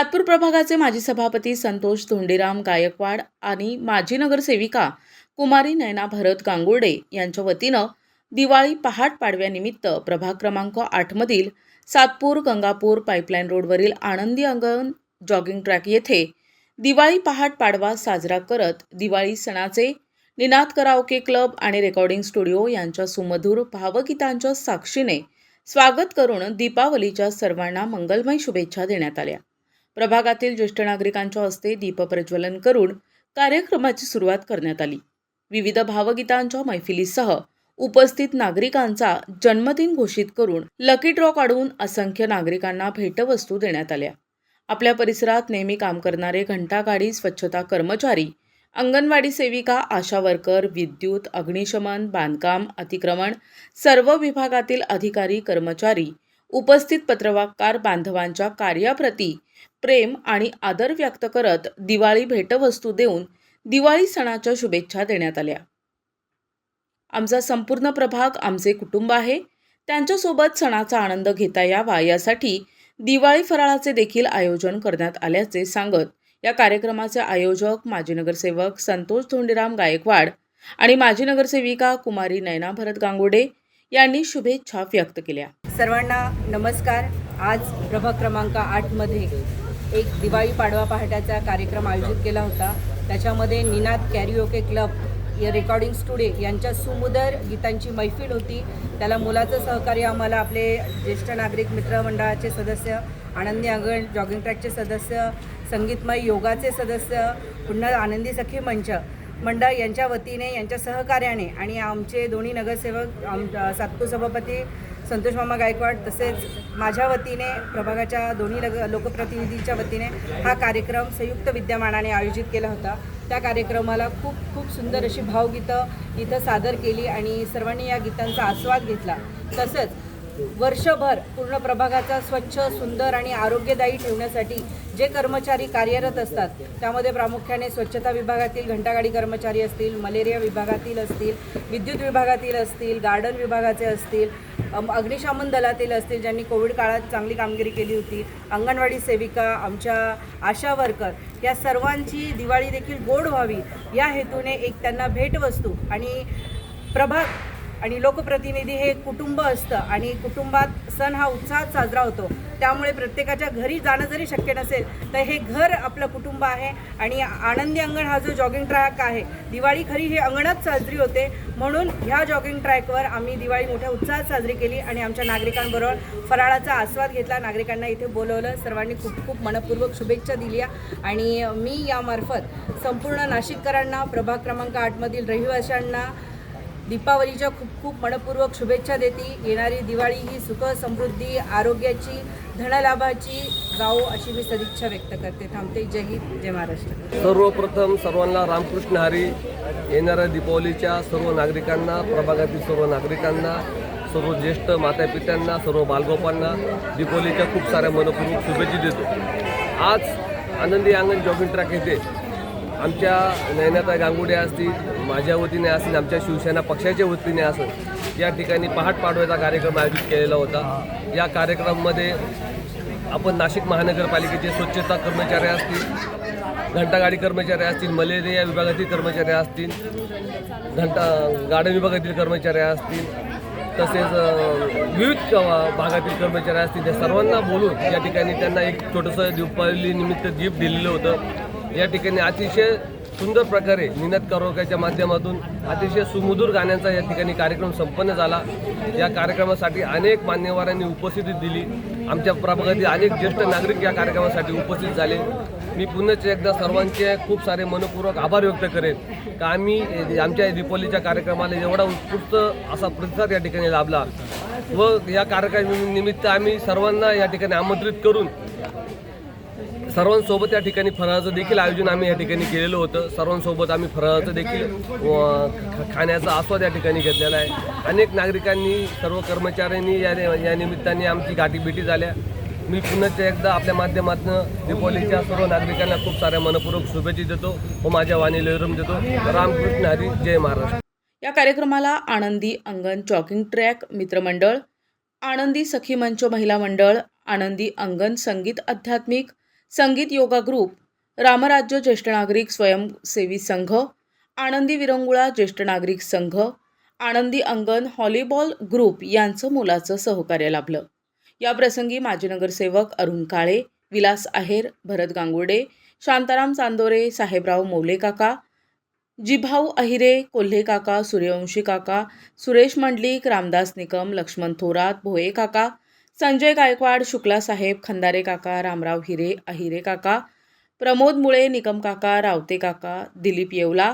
सातपूर प्रभागाचे माजी सभापती संतोष धोंडीराम गायकवाड आणि माजी नगरसेविका कुमारी नयना भरत गांगुर्डे यांच्या वतीनं दिवाळी पहाट पाडव्यानिमित्त प्रभाग क्रमांक आठमधील सातपूर गंगापूर पाईपलाईन रोडवरील आनंदी अंगण जॉगिंग ट्रॅक येथे दिवाळी पहाट पाडवा साजरा करत दिवाळी सणाचे निनाद कराओके क्लब आणि रेकॉर्डिंग स्टुडिओ यांच्या सुमधूर भावगीतांच्या साक्षीने स्वागत करून दीपावलीच्या सर्वांना मंगलमय शुभेच्छा देण्यात आल्या. प्रभागातील ज्येष्ठ नागरिकांच्या हस्ते दीपप्रज्वलन करून कार्यक्रमाची सुरुवात करण्यात आली. विविध भावगीतांच्या मैफिलीसह उपस्थित नागरिकांचा जन्मदिन घोषित करून लकी ड्रॉ काढून असंख्य नागरिकांना भेटवस्तू देण्यात आल्या. आपल्या परिसरात नेहमी काम करणारे घंटागाडी स्वच्छता कर्मचारी अंगणवाडी सेविका आशा वर्कर विद्युत अग्निशमन बांधकाम अतिक्रमण सर्व विभागातील अधिकारी कर्मचारी उपस्थित पत्रवाकार बांधवांच्या कार्याप्रती प्रेम आणि आदर व्यक्त करत दिवाळी भेटवस्तू देऊन दिवाळी सणाच्या शुभेच्छा देण्यात आल्या. आमचा संपूर्ण प्रभाग आमचे कुटुंब आहे. त्यांच्यासोबत सणाचा आनंद घेता यावा यासाठी दिवाळी फराळाचे देखील आयोजन करण्यात आल्याचे सांगत या कार्यक्रमाचे आयोजक माजी नगरसेवक संतोष धोंडीराम गायकवाड आणि माजी नगरसेविका कुमारी नयना भरत गांगुडे यांनी शुभेच्छा व्यक्त केल्या. सर्वांना नमस्कार. आज प्रभाग क्रमांक आठमध्ये एक दिवाळी पाडवा पहाट्याचा कार्यक्रम आयोजित केला होता. त्याच्यामध्ये निनाद कॅरिओके क्लब या रेकॉर्डिंग स्टुडिओ यांच्या सुमुदर गीतांची मैफिल होती. त्याला मुलाचं सहकार्य आम्हाला आपले ज्येष्ठ नागरिक मित्रमंडळाचे सदस्य आनंदी अंगण जॉगिंग ट्रॅकचे सदस्य संगीतमय योगाचे सदस्य पुन्हा आनंदी सखी मंच मंडळ यांच्या वतीने यांच्या सहकार्याने आणि आमचे दोन्ही नगरसेवक आम सातपूर सभापती संतोष मामा गायकवाड तसेच माझ्या वतीने प्रभागाच्या दोन्ही नग लोकप्रतिनिधींच्या वतीने हा कार्यक्रम संयुक्त विद्यमानाने आयोजित केला होता. त्या कार्यक्रमाला खूप खूप सुंदर अशी भावगीतं इथं सादर केली आणि सर्वांनी या गीतांचा आस्वाद घेतला. तसंच वर्षभर पूर्ण प्रभागाचा स्वच्छ सुंदर आणि आरोग्यदायी ठेवण्यासाठी जे कर्मचारी कार्यरत असतात त्यामध्ये प्रामुख्याने स्वच्छता विभागातील घंटागाडी कर्मचारी असतील मलेरिया विभागातील असतील विद्युत विभागातील असतील गार्डन विभागाचे असतील अग्निशमन दलातील असतील ज्यांनी कोविड काळात चांगली कामगिरी केली होती अंगणवाडी सेविका आमच्या आशा वर्कर या सर्वांची दिवाळी देखील गोड व्हावी. या हेतूने एक त्यांना भेटवस्तू आणि प्रभाग आणि लोकप्रतिनिधी हे कुटुंब असतं आणि कुटुंबात सण हा उत्साहात साजरा होतो. त्यामुळे प्रत्येकाच्या घरी जाणं जरी शक्य नसेल तर हे घर आपलं कुटुंब आहे आणि आनंदी अंगण हा जो जॉगिंग ट्रॅक आहे दिवाळी खरी हे अंगणात साजरी होते. म्हणून ह्या जॉगिंग ट्रॅकवर आम्ही दिवाळी मोठ्या उत्साहात साजरी केली आणि आमच्या नागरिकांबरोबर फराळाचा आस्वाद घेतला. नागरिकांना इथे बोलवलं. सर्वांनी खूप खूप मनपूर्वक शुभेच्छा दिल्या आणि मी यामार्फत संपूर्ण नाशिककरांना प्रभाग क्रमांक आठमधील रहिवाशांना दीपावलीच्या खूप खूप मनपूर्वक शुभेच्छा देते. येणारी दिवाळी ही सुख समृद्धी आरोग्याची धनलाभाची जावो अशी मी सदिच्छा व्यक्त करते. थांबते. जय हिंद जय महाराष्ट्र. सर्वप्रथम सर्वांना रामकृष्ण हरी. येणाऱ्या दीपावलीच्या सर्व नागरिकांना प्रभागातील सर्व नागरिकांना सर्व ज्येष्ठ मातापित्यांना सर्व बालगोपांना दीपावलीच्या खूप साऱ्या मनपूर्वक शुभेच्छा देतो. आज आनंदी अंगण जॉगिंग ट्रॅक येथे आमच्या नयनाता गांगुडे असतील माझ्या वतीने असतील आमच्या शिवसेना पक्षाच्या वतीने असेल या ठिकाणी पहाट पाडव्याचा कार्यक्रम आयोजित केलेला होता. या कार्यक्रमामध्ये आपण नाशिक महानगरपालिकेचे स्वच्छता कर्मचारी असतील घंटागाडी कर्मचारी असतील मलेरिया विभागातील कर्मचारी असतील घंटा गार्डन विभागातील कर्मचारी असतील तसेच विविध भागातील कर्मचारी असतील त्या सर्वांना बोलून या ठिकाणी त्यांना एक छोटंसं दीपावली निमित्त गिफ्ट दिलेलं होतं. या ठिकाणी अतिशय सुंदर प्रकारे निनद करोक्याच्या माध्यमातून अतिशय सुमधुर गाण्यांचा या ठिकाणी कार्यक्रम संपन्न झाला. या कार्यक्रमासाठी अनेक मान्यवरांनी उपस्थिती दिली. आमच्या प्रभागातील अनेक ज्येष्ठ नागरिक या कार्यक्रमासाठी उपस्थित झाले. मी पुन्हा एकदा सर्वांचे खूप सारे मनपूर्वक आभार व्यक्त करेन. का आम्ही आमच्या दीपावलीच्या कार्यक्रमाला एवढा उत्कृष्ट असा प्रतिसाद या ठिकाणी लाभला. व या कार्यक्रमानिमित्त आम्ही सर्वांना या ठिकाणी आमंत्रित करून सर्वांसोबत या ठिकाणी फराळाचं देखील आयोजन आम्ही या ठिकाणी केलेलं होतं. सर्वांसोबत आम्ही फराळाचं देखील खाण्याचा आस्वाद या ठिकाणी घेतलेला आहे. अनेक नागरिकांनी सर्व कर्मचाऱ्यांनी या या निमित्ताने आमची गाठीभेटी झाल्या. मी पुन्हा एकदा आपल्या माध्यमातून दीपावलीच्या सर्व नागरिकांना खूप साऱ्या मनपूर्वक शुभेच्छा देतो व माझ्या वाणीला विरम देतो. रामकृष्ण हरी जय महाराष्ट्र. या कार्यक्रमाला आनंदी अंगण जॉगिंग ट्रॅक मित्रमंडळ आनंदी सखी मंच महिला मंडळ आनंदी अंगण संगीत आध्यात्मिक संगीत योगा ग्रुप रामराज्य ज्येष्ठ नागरिक स्वयंसेवी संघ आनंदी विरंगुळा ज्येष्ठ नागरिक संघ आनंदी अंगण हॉलीबॉल ग्रुप यांचं मोलाचं सहकार्य लाभलं. या प्रसंगी माजी नगरसेवक अरुण काळे विलास आहेर भरत गांगुर्डे शांताराम चांदोरे साहेबराव मौले काका जिभाऊ अहिरे कोल्हे काका सूर्यवंशी काका सुरेश मंडलिक रामदास निकम लक्ष्मण थोरात भोये काका संजय गायकवाड शुक्ला साहेब खंदारे काका रामराव हिरे अहिरे काका प्रमोद मुळे निकम काका रावते काका दिलीप येवला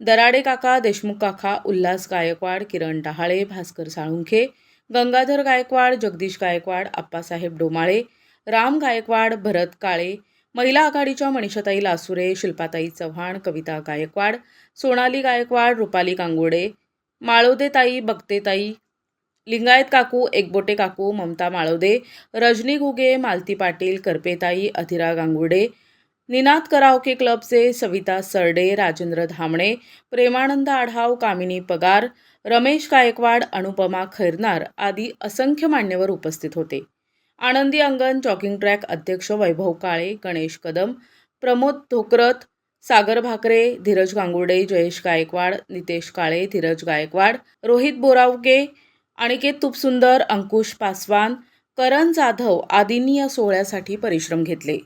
दराडे काका देशमुख काका उल्हास गायकवाड किरण डहाळे भास्कर साळुंखे गंगाधर गायकवाड जगदीश गायकवाड आप्पासाहेब डोमाळे राम गायकवाड भरत काळे महिला आघाडीच्या मनीषाताई लासुरे शिल्पाताई चव्हाण कविता गायकवाड सोनाली गायकवाड रुपाली कांगोडे माळोदेताई बक्तेताई लिंगायत काकू एकबोटे काकू ममता माळोदे रजनी घुगे मालती पाटील करपेताई अधिरा गांगुडे निनाद कराओके क्लबचे सविता सरडे राजेंद्र धामणे प्रेमानंद आढाव कामिनी पगार रमेश गायकवाड अनुपमा खैरनार आदी असंख्य मान्यवर उपस्थित होते. आनंदी अंगण जॉगिंग ट्रॅक अध्यक्ष वैभव काळे गणेश कदम प्रमोद धोकरत सागर भाकरे धीरज गांगुर्डे जयेश गायकवाड नितेश काळे धीरज गायकवाड रोहित बोरावके अनिकेत तुपसुंदर अंकुश पासवान करण जाधव आदींनी या सोहळ्यासाठी परिश्रम घेतले.